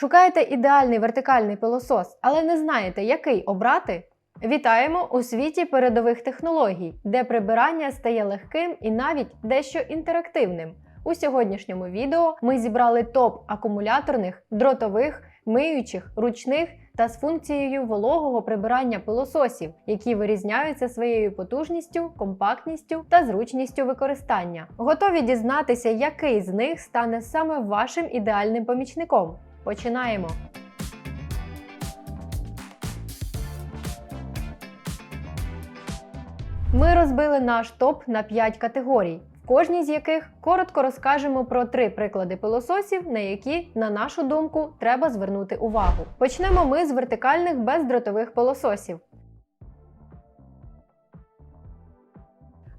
Шукаєте ідеальний вертикальний пилосос, але не знаєте, який обрати? Вітаємо у світі передових технологій, де прибирання стає легким і навіть дещо інтерактивним. У сьогоднішньому відео ми зібрали топ акумуляторних, дротових, миючих, ручних та з функцією вологого прибирання пилососів, які вирізняються своєю потужністю, компактністю та зручністю використання. Готові дізнатися, який з них стане саме вашим ідеальним помічником. Починаємо! Ми розбили наш топ на 5 категорій, в кожній з яких коротко розкажемо про три приклади пилососів, на які, на нашу думку, треба звернути увагу. Почнемо ми з вертикальних бездротових пилососів.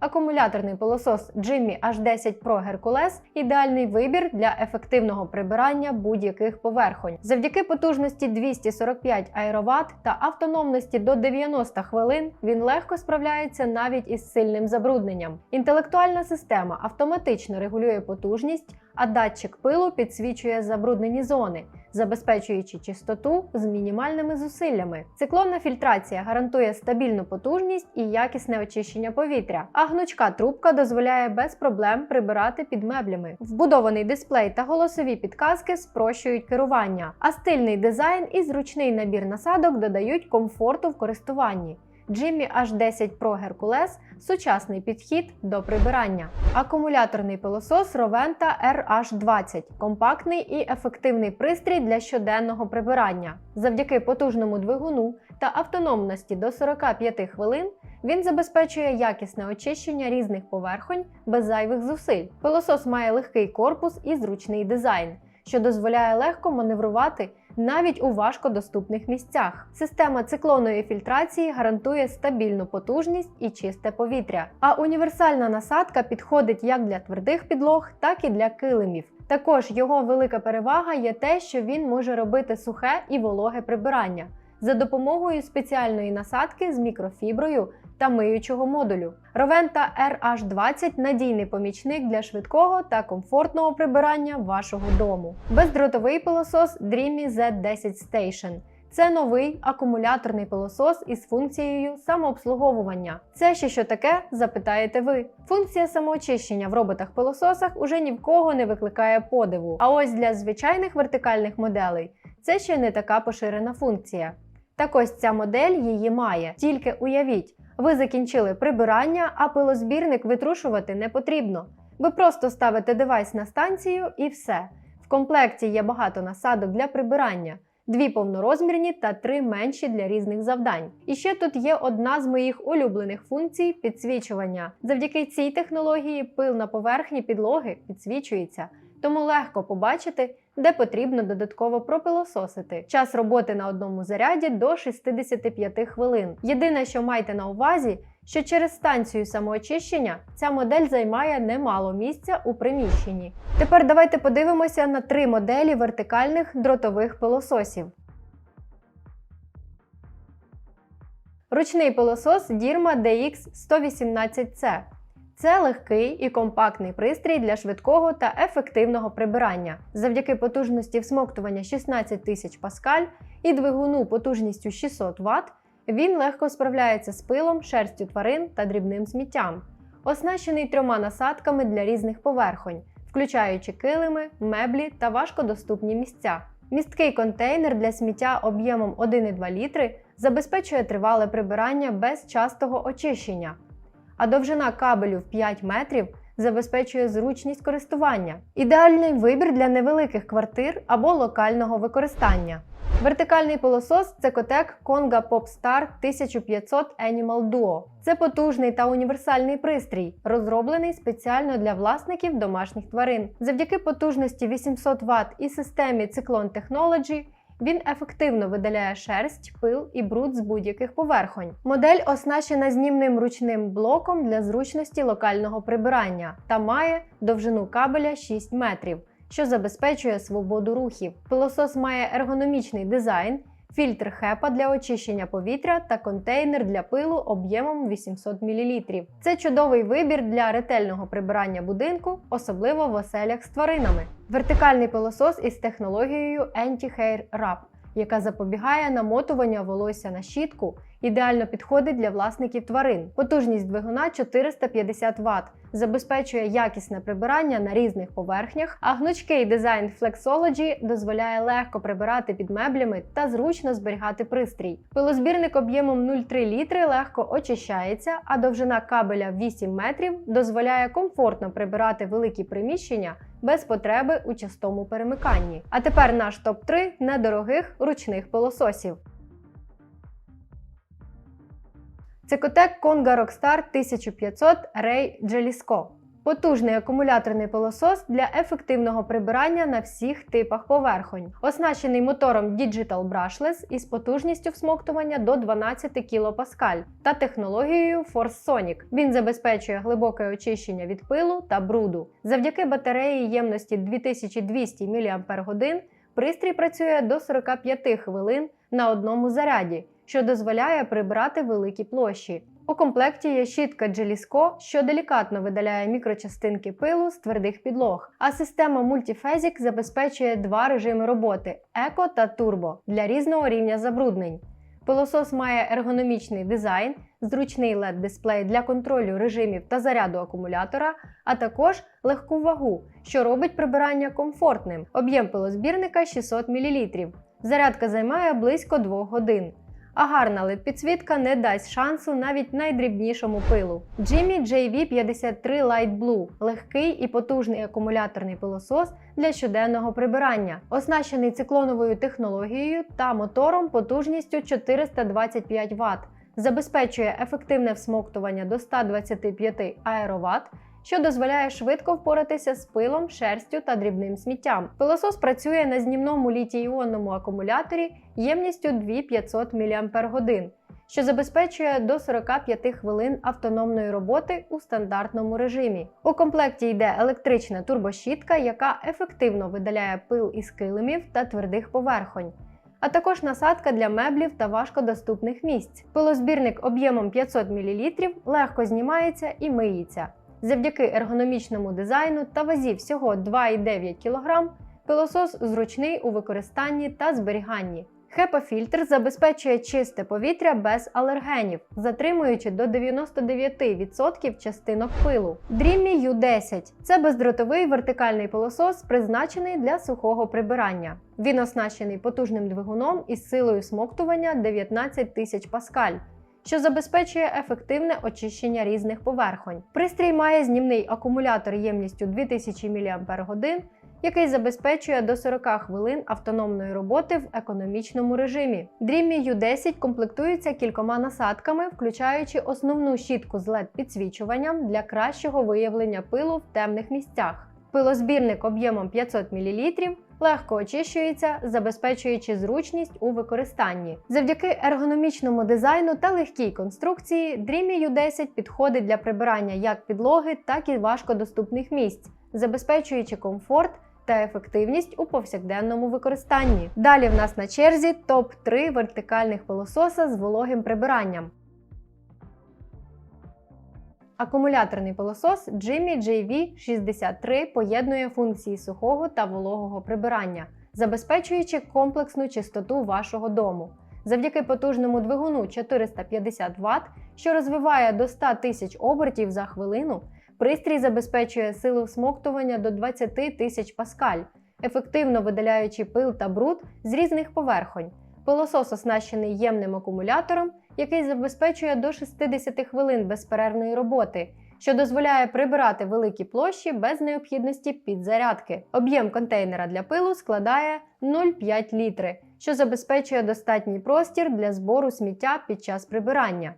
Акумуляторний пилосос Jimmy H10 Pro Hercules – ідеальний вибір для ефективного прибирання будь-яких поверхонь. Завдяки потужності 245 аероват та автономності до 90 хвилин він легко справляється навіть із сильним забрудненням. Інтелектуальна система автоматично регулює потужність, а датчик пилу підсвічує забруднені зони, забезпечуючи чистоту з мінімальними зусиллями. Циклонна фільтрація гарантує стабільну потужність і якісне очищення повітря. А гнучка трубка дозволяє без проблем прибирати під меблями. Вбудований дисплей та голосові підказки спрощують керування, а стильний дизайн і зручний набір насадок додають комфорту в користуванні. Jimmy H10 Pro Hercules – сучасний підхід до прибирання. Акумуляторний пилосос Roventa RH20 – компактний і ефективний пристрій для щоденного прибирання. Завдяки потужному двигуну та автономності до 45 хвилин він забезпечує якісне очищення різних поверхонь без зайвих зусиль. Пилосос має легкий корпус і зручний дизайн, що дозволяє легко маневрувати навіть у важкодоступних місцях. Система циклонної фільтрації гарантує стабільну потужність і чисте повітря. А універсальна насадка підходить як для твердих підлог, так і для килимів. Також його велика перевага є те, що він може робити сухе і вологе прибирання за допомогою спеціальної насадки з мікрофіброю та миючого модулю. Roventa RH20 надійний помічник для швидкого та комфортного прибирання вашого дому. Бездротовий пилосос Dreamy Z10 Station. Це новий акумуляторний пилосос із функцією самообслуговування. Це ще що таке? Запитаєте ви. Функція самоочищення в роботах-пилососах уже ні в кого не викликає подиву. А ось для звичайних вертикальних моделей це ще не така поширена функція. Так ось ця модель її має. Тільки уявіть, ви закінчили прибирання, а пилозбірник витрушувати не потрібно. Ви просто ставите девайс на станцію і все. В комплекті є багато насадок для прибирання, дві повнорозмірні та три менші для різних завдань. І ще тут є одна з моїх улюблених функцій підсвічування. Завдяки цій технології пил на поверхні підлоги підсвічується, тому легко побачити, де потрібно додатково пропилососити. Час роботи на одному заряді до 65 хвилин. Єдине, що майте на увазі, що через станцію самоочищення ця модель займає немало місця у приміщенні. Тепер давайте подивимося на три моделі вертикальних дротових пилососів. Ручний пилосос Dirma DX118C. Це легкий і компактний пристрій для швидкого та ефективного прибирання. Завдяки потужності всмоктування 16 тисяч паскаль і двигуну потужністю 600 Вт, він легко справляється з пилом, шерстю тварин та дрібним сміттям. Оснащений трьома насадками для різних поверхонь, включаючи килими, меблі та важкодоступні місця. Місткий контейнер для сміття об'ємом 1,2 літри забезпечує тривале прибирання без частого очищення а довжина кабелю в 5 метрів забезпечує зручність користування. Ідеальний вибір для невеликих квартир або локального використання. Вертикальний пилосос це котек Konga Popstar 1500 Animal Duo. Це потужний та універсальний пристрій, розроблений спеціально для власників домашніх тварин. Завдяки потужності 800 Вт і системі Cyclone Technology він ефективно видаляє шерсть, пил і бруд з будь-яких поверхонь. Модель оснащена знімним ручним блоком для зручності локального прибирання та має довжину кабеля 6 метрів, що забезпечує свободу рухів. Пилосос має ергономічний дизайн. Фільтр хепа для очищення повітря та контейнер для пилу об'ємом 800 мл. Це чудовий вибір для ретельного прибирання будинку, особливо в оселях з тваринами. Вертикальний пилосос із технологією Anti-Hair Wrap, яка запобігає намотування волосся на щітку, ідеально підходить для власників тварин. Потужність двигуна 450 Вт, забезпечує якісне прибирання на різних поверхнях, а гнучкий дизайн Flexology дозволяє легко прибирати під меблями та зручно зберігати пристрій. Пилозбірник об'ємом 0,3 літри легко очищається, а довжина кабеля 8 метрів дозволяє комфортно прибирати великі приміщення без потреби у частому перемиканні. А тепер наш топ 3 недорогих ручних пилососів. Цикотек Conga Rockstar 1500 Ray Jalisco. Потужний акумуляторний пилосос для ефективного прибирання на всіх типах поверхонь. Оснащений мотором Digital Brushless із потужністю всмоктування до 12 кПа та технологією Force Sonic. Він забезпечує глибоке очищення від пилу та бруду. Завдяки батареї ємності 2200 мАч пристрій працює до 45 хвилин на одному заряді, що дозволяє прибирати великі площі. У комплекті є щітка Джеліско, що делікатно видаляє мікрочастинки пилу з твердих підлог. А система Multiphasic забезпечує два режими роботи еко та турбо для різного рівня забруднень. Пилосос має ергономічний дизайн, зручний led дисплей для контролю режимів та заряду акумулятора, а також легку вагу, що робить прибирання комфортним. Об'єм пилозбірника 600 мл. Зарядка займає близько 2 годин а гарна LED-підсвітка не дасть шансу навіть найдрібнішому пилу. Jimmy JV53 Light Blue легкий і потужний акумуляторний пилосос для щоденного прибирання, оснащений циклоновою технологією та мотором потужністю 425 Вт. Забезпечує ефективне всмоктування до 125 аероват, що дозволяє швидко впоратися з пилом, шерстю та дрібним сміттям. Пилосос працює на знімному літій-іонному акумуляторі ємністю 2500 мАч, що забезпечує до 45 хвилин автономної роботи у стандартному режимі. У комплекті йде електрична турбощітка, яка ефективно видаляє пил із килимів та твердих поверхонь. А також насадка для меблів та важкодоступних місць. Пилозбірник об'ємом 500 мл легко знімається і миється. Завдяки ергономічному дизайну та вазі всього 2,9 кг, пилосос зручний у використанні та зберіганні. HEPA-фільтр забезпечує чисте повітря без алергенів, затримуючи до 99% частинок пилу. Dreamy U10 це бездротовий вертикальний пилосос, призначений для сухого прибирання. Він оснащений потужним двигуном із силою смоктування 19 тисяч паскаль що забезпечує ефективне очищення різних поверхонь. Пристрій має знімний акумулятор ємністю 2000 мАч, який забезпечує до 40 хвилин автономної роботи в економічному режимі. Dreamy U10 комплектується кількома насадками, включаючи основну щітку з led підсвічуванням для кращого виявлення пилу в темних місцях. Пилозбірник об'ємом 500 мл легко очищується, забезпечуючи зручність у використанні. Завдяки ергономічному дизайну та легкій конструкції Dreamy U10 підходить для прибирання як підлоги, так і важкодоступних місць, забезпечуючи комфорт. Та ефективність у повсякденному використанні. Далі в нас на черзі топ-3 вертикальних пилососа з вологим прибиранням. Акумуляторний пилосос Jimmy JV63 поєднує функції сухого та вологого прибирання, забезпечуючи комплексну чистоту вашого дому. Завдяки потужному двигуну 450 Вт, що розвиває до 100 тисяч обертів за хвилину, пристрій забезпечує силу всмоктування до 20 тисяч паскаль, ефективно видаляючи пил та бруд з різних поверхонь. Пилосос оснащений ємним акумулятором, який забезпечує до 60 хвилин безперервної роботи, що дозволяє прибирати великі площі без необхідності підзарядки. Об'єм контейнера для пилу складає 0,5 літри, що забезпечує достатній простір для збору сміття під час прибирання.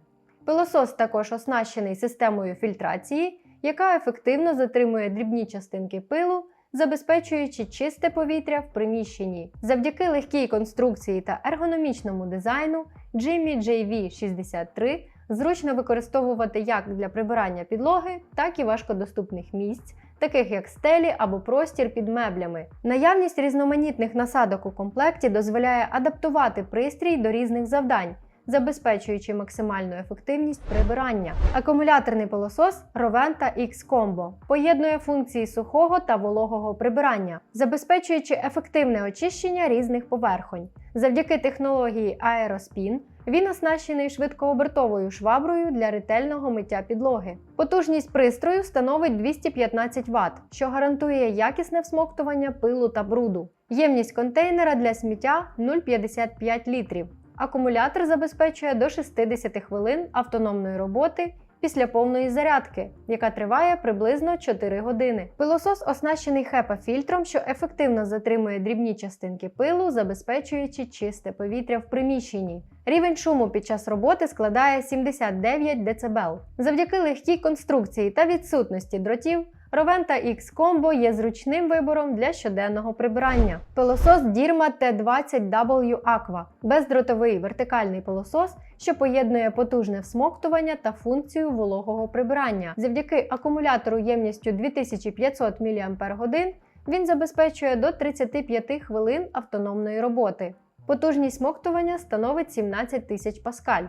Пилосос також оснащений системою фільтрації, яка ефективно затримує дрібні частинки пилу забезпечуючи чисте повітря в приміщенні. Завдяки легкій конструкції та ергономічному дизайну Jimmy JV63 зручно використовувати як для прибирання підлоги, так і важкодоступних місць, таких як стелі або простір під меблями. Наявність різноманітних насадок у комплекті дозволяє адаптувати пристрій до різних завдань. Забезпечуючи максимальну ефективність прибирання. Акумуляторний пилосос Roventa X Combo поєднує функції сухого та вологого прибирання, забезпечуючи ефективне очищення різних поверхонь. Завдяки технології Aerospin він оснащений швидкообертовою шваброю для ретельного миття підлоги. Потужність пристрою становить 215 Вт, що гарантує якісне всмоктування пилу та бруду. Ємність контейнера для сміття 0,55 літрів. Акумулятор забезпечує до 60 хвилин автономної роботи після повної зарядки, яка триває приблизно 4 години. Пилосос оснащений HEPA-фільтром, що ефективно затримує дрібні частинки пилу, забезпечуючи чисте повітря в приміщенні. Рівень шуму під час роботи складає 79 дБ. Завдяки легкій конструкції та відсутності дротів. Roventa X Combo є зручним вибором для щоденного прибирання. Пилосос Dirma T20W Aqua – бездротовий вертикальний пилосос, що поєднує потужне всмоктування та функцію вологого прибирання. Завдяки акумулятору ємністю 2500 мАч він забезпечує до 35 хвилин автономної роботи. Потужність смоктування становить 17 тисяч паскаль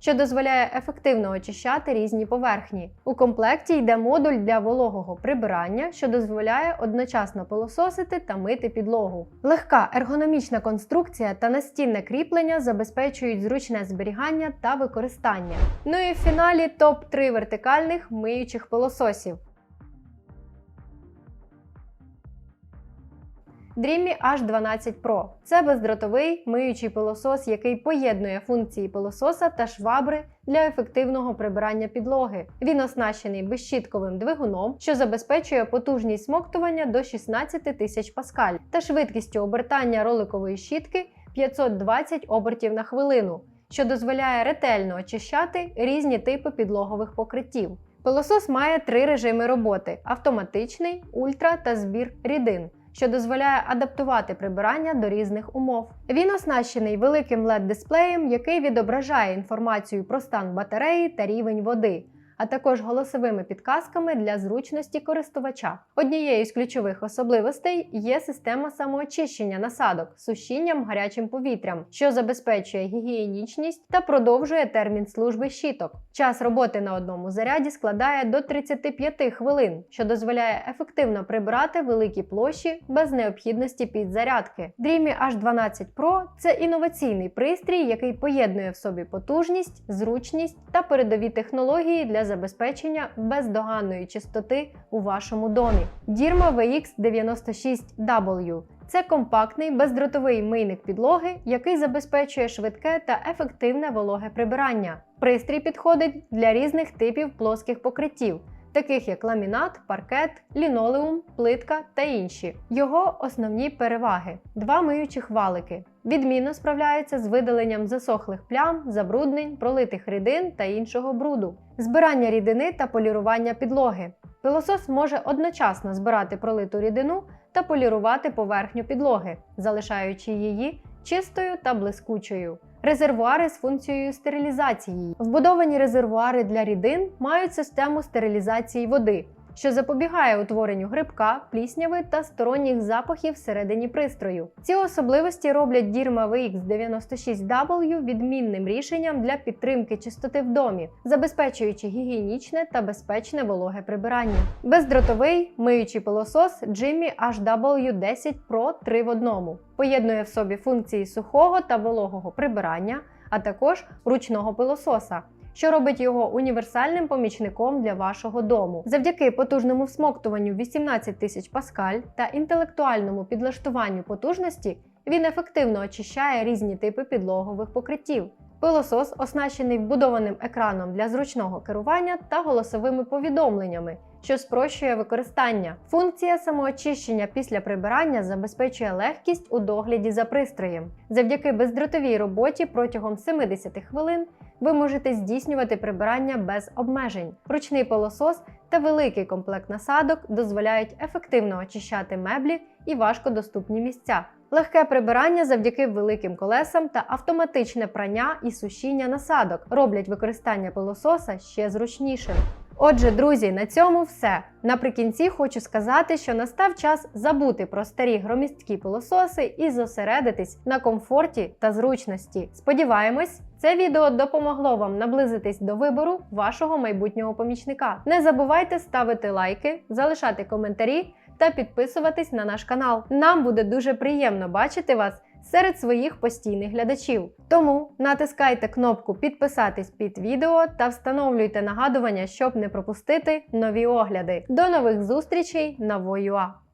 що дозволяє ефективно очищати різні поверхні. У комплекті йде модуль для вологого прибирання, що дозволяє одночасно пилососити та мити підлогу. Легка ергономічна конструкція та настінне кріплення забезпечують зручне зберігання та використання. Ну і в фіналі топ-3 вертикальних миючих пилососів. Dreamy H12 Pro це бездротовий миючий пилосос, який поєднує функції пилососа та швабри для ефективного прибирання підлоги. Він оснащений безщітковим двигуном, що забезпечує потужність смоктування до 16 тисяч паскаль та швидкістю обертання роликової щітки 520 обертів на хвилину, що дозволяє ретельно очищати різні типи підлогових покриттів. Пилосос має три режими роботи: автоматичний, ультра та збір рідин що дозволяє адаптувати прибирання до різних умов. Він оснащений великим led дисплеєм який відображає інформацію про стан батареї та рівень води а також голосовими підказками для зручності користувача. Однією з ключових особливостей є система самоочищення насадок сушінням гарячим повітрям, що забезпечує гігієнічність та продовжує термін служби щіток. Час роботи на одному заряді складає до 35 хвилин, що дозволяє ефективно прибирати великі площі без необхідності підзарядки. Dreamy H12 Pro це інноваційний пристрій, який поєднує в собі потужність, зручність та передові технології для забезпечення бездоганної чистоти у вашому домі. Dirma VX96W це компактний бездротовий мийник підлоги, який забезпечує швидке та ефективне вологе прибирання. Пристрій підходить для різних типів плоских покриттів таких як ламінат, паркет, лінолеум, плитка та інші. Його основні переваги: два миючих валики. Відмінно справляється з видаленням засохлих плям, забруднень, пролитих рідин та іншого бруду, збирання рідини та полірування підлоги. Пилосос може одночасно збирати пролиту рідину та полірувати поверхню підлоги, залишаючи її чистою та блискучою. Резервуари з функцією стерилізації. Вбудовані резервуари для рідин мають систему стерилізації води, що запобігає утворенню грибка, плісняви та сторонніх запахів всередині пристрою. Ці особливості роблять Dirma VX96W відмінним рішенням для підтримки чистоти в домі, забезпечуючи гігієнічне та безпечне вологе прибирання. Бездротовий миючий пилосос Jimmy HW10 Pro 3 в 1 поєднує в собі функції сухого та вологого прибирання, а також ручного пилососа що робить його універсальним помічником для вашого дому. Завдяки потужному всмоктуванню 18 тисяч паскаль та інтелектуальному підлаштуванню потужності він ефективно очищає різні типи підлогових покриттів. Пилосос оснащений вбудованим екраном для зручного керування та голосовими повідомленнями, що спрощує використання. Функція самоочищення після прибирання забезпечує легкість у догляді за пристроєм. Завдяки бездротовій роботі протягом 70 хвилин ви можете здійснювати прибирання без обмежень. Ручний пилосос та великий комплект насадок дозволяють ефективно очищати меблі і важкодоступні місця. Легке прибирання завдяки великим колесам та автоматичне прання і сушіння насадок роблять використання пилососа ще зручнішим. Отже, друзі, на цьому все. Наприкінці хочу сказати, що настав час забути про старі громісткі пилососи і зосередитись на комфорті та зручності. Сподіваємось, це відео допомогло вам наблизитись до вибору вашого майбутнього помічника. Не забувайте ставити лайки, залишати коментарі та підписуватись на наш канал. Нам буде дуже приємно бачити вас серед своїх постійних глядачів. Тому натискайте кнопку підписатись під відео та встановлюйте нагадування, щоб не пропустити нові огляди. До нових зустрічей на Воюа!